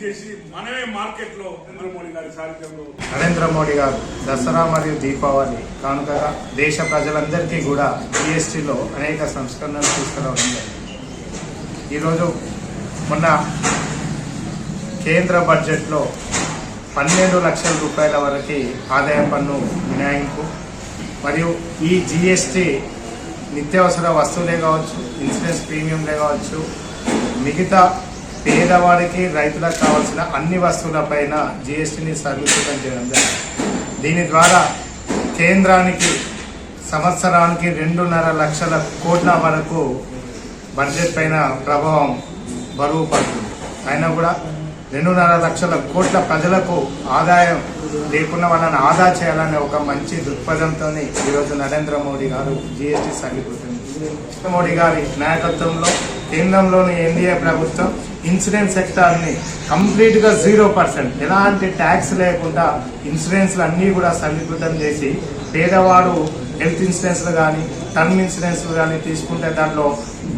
చేసి మనమే మార్కెట్లో నరేంద్ర మోడీ గారి సారథ్యంలో నరేంద్ర మోడీ గారు దసరా మరియు దీపావళి కానుకగా దేశ ప్రజలందరికీ కూడా జిఎస్టీలో అనేక సంస్కరణలు తీసుకురావడం జరిగింది. ఈరోజు మొన్న కేంద్ర బడ్జెట్లో పన్నెండు లక్షల రూపాయల వరకు ఆదాయ పన్ను మినహాయింపు మరియు ఈ జిఎస్టీ నిత్యావసర వస్తువులే కావచ్చు ఇన్సూరెన్స్ ప్రీమియంలే కావచ్చు మిగతా పేదవాడికి రైతులకు కావాల్సిన అన్ని వస్తువులపైన జిఎస్టీని సరళీకృతం చేయడం దీని ద్వారా కేంద్రానికి సంవత్సరానికి రెండున్నర లక్షల కోట్ల వరకు బడ్జెట్ పైన ప్రభావం బరువు పడుతుంది. అయినా కూడా రెండున్నర లక్షల కోట్ల ప్రజలకు ఆదాయం లేకుండా వాళ్ళని ఆదా చేయాలనే ఒక మంచి దృక్పథంతో ఈరోజు నరేంద్ర మోడీ గారు జిఎస్టీ సరళీకృతం నరేంద్ర మోడీ గారి నాయకత్వంలో కేంద్రంలోని ఎన్డీఏ ప్రభుత్వం ఇన్సూరెన్స్ సెక్టార్ని కంప్లీట్గా జీరో పర్సెంట్ ఎలాంటి ట్యాక్స్ లేకుండా ఇన్సూరెన్స్లు అన్నీ కూడా సమీకృతం చేసి పేదవాడు హెల్త్ ఇన్సూరెన్స్లు కానీ టర్మ్ ఇన్సూరెన్స్లు కానీ తీసుకుంటే దాంట్లో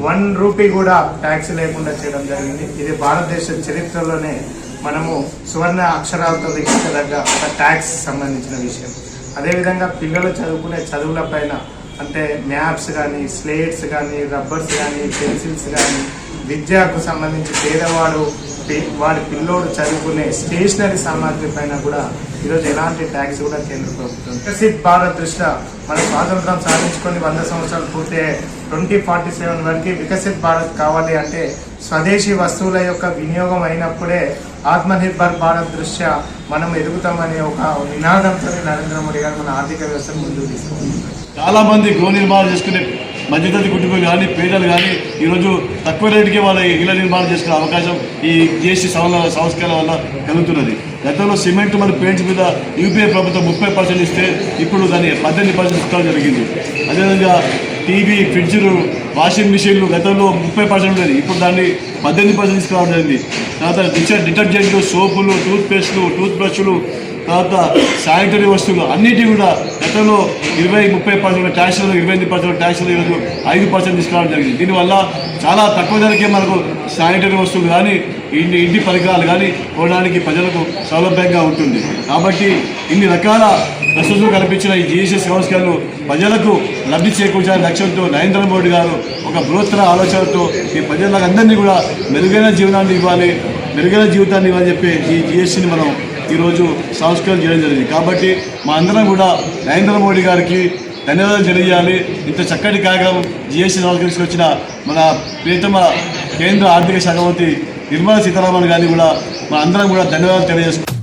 వన్ రూపీ కూడా ట్యాక్స్ లేకుండా చేయడం జరిగింది. ఇది భారతదేశ చరిత్రలోనే మనము సువర్ణ అక్షరాలతో లిఖించదగ్గ ఒక ట్యాక్స్ సంబంధించిన విషయం. అదేవిధంగా పిల్లలు చదువుకునే చదువుల పైన అంటే మ్యాప్స్ కానీ స్లేట్స్ కానీ రబ్బర్స్ కానీ పెన్సిల్స్ కానీ విద్యకు సంబంధించి పేదవాడు వాడి పిల్లోడు చదువుకునే స్టేషనరీ సామాగ్రి పైన కూడా ఈరోజు ఎలాంటి ట్యాక్స్ కూడా కేంద్ర ప్రభుత్వం వికసిత్ భారత్ దృష్ట్యా మన స్వాతంత్రం సాధించుకొని వంద సంవత్సరాలు పూర్తే ట్వంటీ ఫార్టీ సెవెన్ వరకు వికసిత్ భారత్ కావాలి అంటే స్వదేశీ వస్తువుల యొక్క వినియోగం అయినప్పుడే ఆత్మనిర్భర్ భారత్ దృష్ట్యా మనం ఎదుగుతామనే ఒక నినాదంతో నరేంద్ర మోడీ గారు మన ఆర్థిక వ్యవస్థను ముందుకు తీసుకుంటున్నారు చాలా మంది గృహ నిర్మాణం చేసుకునే మధ్యతరగతి కుటుంబం కానీ పేదలు కానీ ఈరోజు తక్కువ రేటుకే వాళ్ళ ఇళ్ళ నిర్మాణం చేసుకునే అవకాశం ఈ జిఎస్టీ సవరణ సంస్కరణ వల్ల కలుగుతున్నది. గతంలో సిమెంట్ మరియు పెయింట్స్ మీద యూపీఏ ప్రభుత్వం ముప్పై పర్సెంట్ ఇస్తే ఇప్పుడు దాన్ని పద్దెనిమిది పర్సెంట్ ఇస్తాం జరిగింది. అదేవిధంగా టీవీ ఫ్రిడ్జ్లు వాషింగ్ మిషన్లు గతంలో ముప్పై పర్సెంట్ ఉండేది. ఇప్పుడు దాన్ని పద్దెనిమిది పర్సెంట్ తీసుకురావడం జరిగింది. తర్వాత డిటర్ డిటర్జెంట్లు సోపులు టూత్ పేస్టులు టూత్ బ్రష్లు తర్వాత శానిటరీ వస్తువులు అన్నిటి కూడా గతంలో ఇరవై ముప్పై పర్సెంట్ ట్యాక్స్లు ఇరవై ఎనిమిది పర్సెంట్ ట్యాక్స్లు ఈరోజు ఐదు పర్సెంట్ తీసుకురావడం జరిగింది. దీనివల్ల చాలా తక్కువ ధరకే మనకు శానిటరీ వస్తువులు కానీ ఇంటి ఇంటి పరికరాలు కానీ కొనడానికి ప్రజలకు సౌలభ్యంగా ఉంటుంది. కాబట్టి ఇన్ని రకాల ప్రస్తుతం కల్పించిన ఈ జీఎస్ఎస్ సంస్కరణలు ప్రజలకు లబ్ధి చేకూర్చాలని లక్ష్యంతో నరేంద్ర మోడీ గారు ఒక బృహత్తర ఆలోచనతో ఈ ప్రజలందరినీ కూడా మెరుగైన జీవనాన్ని ఇవ్వాలి మెరుగైన జీవితాన్ని ఇవ్వాలని చెప్పి ఈ జిఎస్టీని మనం ఈరోజు సంస్కరణ చేయడం జరిగింది. కాబట్టి మా అందరం కూడా నరేంద్ర మోడీ గారికి ధన్యవాదాలు తెలియజేయాలి. ఇంత చక్కటి కార్యక్రమం జిఎస్టీ సంస్కరించి వచ్చిన మన ప్రియతమ కేంద్ర ఆర్థిక శాఖ మంత్రి నిర్మలా సీతారామన్ గారిని కూడా మా అందరం కూడా ధన్యవాదాలు తెలియజేసుకుంటాం